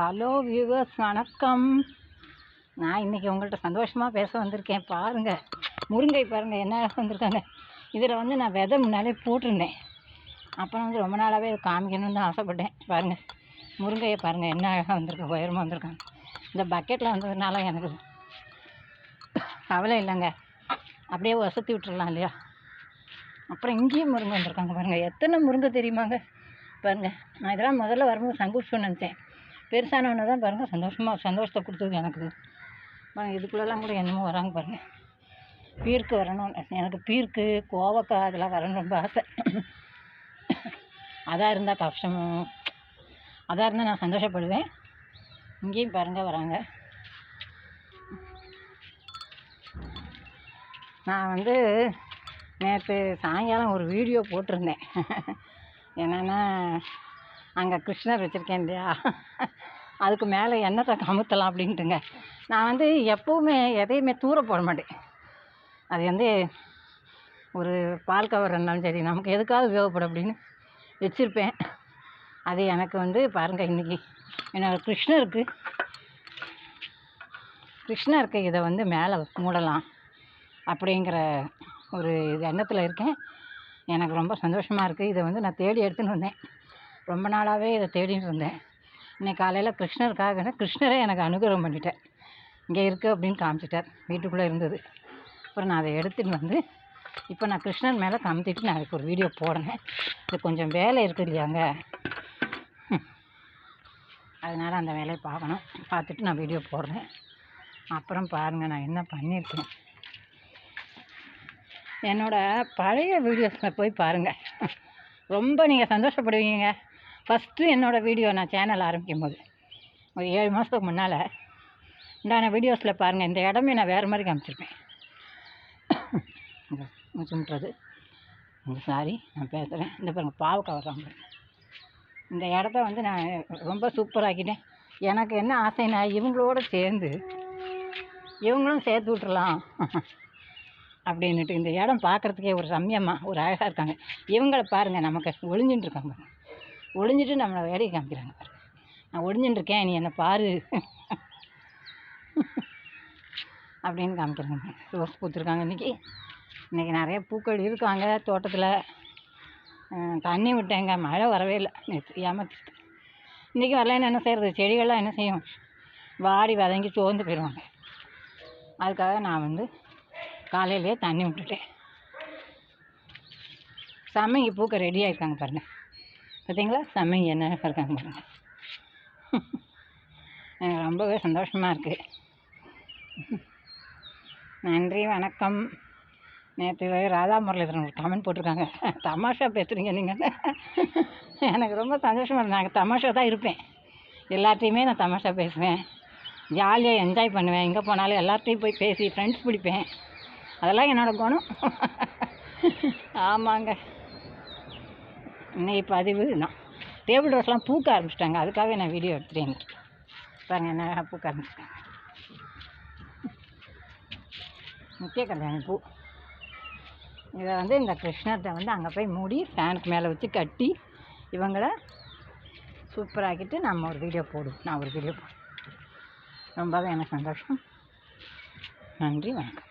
Hello viewers வணக்கம். நான் இன்றைக்கி உங்கள்கிட்ட சந்தோஷமாக பேச வந்திருக்கேன். பாருங்கள் முருங்கை பாருங்கள் என்ன வந்திருக்காங்க. இதில் வந்து நான் விதை முன்னாலே போட்டிருந்தேன். அப்புறம் வந்து ரொம்ப நாளாகவே இது காமிக்கணும்னு தான் ஆசைப்பட்டேன். பாருங்கள் முருங்கையை பாருங்கள் என்ன அழகாக வந்திருக்கு உயரமாக வந்திருக்காங்க. இந்த பக்கெட்டில் வந்ததுனால எனக்கு கவலை இல்லைங்க. அப்படியே வசத்தி விட்டுடலாம் இல்லையா? அப்புறம் இங்கேயும் முருங்கை வந்திருக்காங்க பாருங்கள் எத்தனை முருங்கை தெரியுமாங்க? பாருங்கள் நான் இதெல்லாம் முதல்ல வரும்போது சங்கூஷம் நினச்சேன் பெருசானவொன்னே தான் பாருங்கள் சந்தோஷமாக சந்தோஷத்தை கொடுத்தது எனக்கு. பாருங்கள் இதுக்குள்ளெல்லாம் கூட என்னமோ வராங்க பாருங்கள் பீர்க்கு வரணும்னு எனக்கு பீர்க்கு கோவக்காய் அதெல்லாம் வரணும் ரொம்ப ஆசை. அதாக இருந்தால் கஷ்டம்? அதாக இருந்தால் நான் சந்தோஷப்படுவேன். இங்கேயும் பாருங்கள் வராங்க. நான் வந்து நேற்று சாயங்காலம் ஒரு வீடியோ போட்டிருந்தேன். என்னென்னா அங்கே கிருஷ்ணர் வச்சுருக்கேன் இல்லையா? அதுக்கு மேலே எண்ணத்தை கமுத்தலாம் அப்படின்ட்டுங்க. நான் வந்து எப்போவுமே எதையுமே தூர போட மாட்டேன். அது வந்து ஒரு பால் கவர் இருந்தாலும் சரி நமக்கு எதுக்காவது உபயோகப்படும் அப்படின்னு வச்சுருப்பேன். அது எனக்கு வந்து பாருங்கள் இன்றைக்கி என்னோட கிருஷ்ணருக்கு கிருஷ்ணருக்கு இதை வந்து மேலே மூடலாம் அப்படிங்கிற ஒரு இது எண்ணத்தில் இருக்கேன். எனக்கு ரொம்ப சந்தோஷமாக இருக்குது இதை வந்து நான் தேடி எடுத்துன்னு வந்தேன். ரொம்ப நாளாகவே இதை தேடிட்டு இருந்தேன். இன்னைக்கு காலையில் கிருஷ்ணருக்காக கிருஷ்ணரே எனக்கு அனுகிரகம் பண்ணிட்டார். இங்கே இருக்குது அப்படின்னு காமிச்சிட்டார். வீட்டுக்குள்ளே இருந்தது. அப்புறம் நான் அதை எடுத்துகிட்டு வந்து இப்போ நான் கிருஷ்ணர் மேலே கமுத்திட்டு நான் அதுக்கு ஒரு வீடியோ போடுறேன். இது கொஞ்சம் வேலை இருக்குது இல்லையாங்க? அதனால் அந்த வேலையை பார்க்கணும். பார்த்துட்டு நான் வீடியோ போடுறேன். அப்புறம் பாருங்கள் நான் என்ன பண்ணியிருக்கேன். என்னோடய பழைய வீடியோஸில் போய் பாருங்கள் ரொம்ப நீங்கள் சந்தோஷப்படுவீங்க ஃபஸ்ட்டு என்னோடய வீடியோ நான் சேனல் ஆரம்பிக்கும் போது ஒரு ஏழு மாதத்துக்கு முன்னால் உண்டான வீடியோஸில் பாருங்கள் இந்த இடமே நான் வேறு மாதிரி காமிச்சிருப்பேன். சும்ட்டுறது சாரி நான் பேசுகிறேன் இந்த பாருங்கள் பாவக்காய் வர்றாங்க இந்த இடத்த வந்து நான் ரொம்ப சூப்பராக்கிட்டேன் எனக்கு என்ன ஆசைன்னா இவங்களோட சேர்ந்து இவங்களும் சேர்த்து விட்டுறலாம் அப்படின்னுட்டு இந்த இடம் பார்க்குறதுக்கே ஒரு ரம்யமாக ஒரு அழகாக இருக்காங்க. இவங்கள பாருங்கள் நமக்கு ஒளிஞ்சுட்டு இருக்காங்க. ஒளிஞ்சிட்டு நம்மளை வேலையை காமிக்கிறாங்க பாரு. நான் ஒளிஞ்சுட்டு இருக்கேன் நீ என்னை பாரு. அப்படின்னு காமிக்கிறாங்க. ரோஸ் பூத்துருக்காங்க இன்றைக்கி இன்றைக்கி நிறைய பூக்கள் இருக்காங்க தோட்டத்தில். தண்ணி விட்டேங்க மழை வரவே இல்லை. நேற்று ஏமாத்திட்டு. இன்றைக்கி வரலன்னு என்ன செய்கிறது செடிகள்லாம் என்ன செய்யும்? வாடி வதங்கி சோர்ந்து போயிடுவாங்க. அதுக்காக நான் வந்து காலையிலேயே தண்ணி விட்டுட்டேன். சம்மங்கி பூக்க ரெடி ஆகிருக்காங்க பாருங்கள் பார்த்தீங்களா சம்மங்கி. என்ன இருக்காங்க பாருங்கள் எனக்கு ரொம்பவே சந்தோஷமாக இருக்குது நன்றி வணக்கம். நேற்று ராதா முரளிதரன் ஒரு கமெண்ட் போட்டிருக்காங்க. தமாஷா பேசுகிறீங்க நீங்கள் எனக்கு ரொம்ப சந்தோஷமாக இருக்கு. நாங்கள் தமாஷா தான் இருப்பேன். எல்லாத்தையுமே நான் தமாஷா பேசுவேன். ஜாலியாக என்ஜாய் பண்ணுவேன். எங்கே போனாலும் எல்லார்ட்டையும் போய் பேசி ஃப்ரெண்ட்ஸ் பிடிப்பேன். அதெல்லாம் என்னோட குணம். ஆமாங்க. இன்னைக்கு பதிவு தான். டேபிள் ரோஸ்லாம் பூக்க ஆரம்பிச்சிட்டாங்க. அதுக்காக நான் வீடியோ எடுத்துட்டேன் பாருங்க என்ன பூக்க ஆரம்பிச்சிட்டாங்க. முக்கிய கல்யாணி பூ. இதை வந்து இந்த கிருஷ்ணர்கிட்ட வந்து அங்கே போய் மூடி ஃபேனுக்கு மேலே வச்சு கட்டி இவங்களை சூப்பராக்கிட்டு நம்ம ஒரு வீடியோ போடுவோம். நான் ஒரு வீடியோ போடுவேன் ரொம்பவே எனக்கு சந்தோஷம். நன்றி வணக்கம்.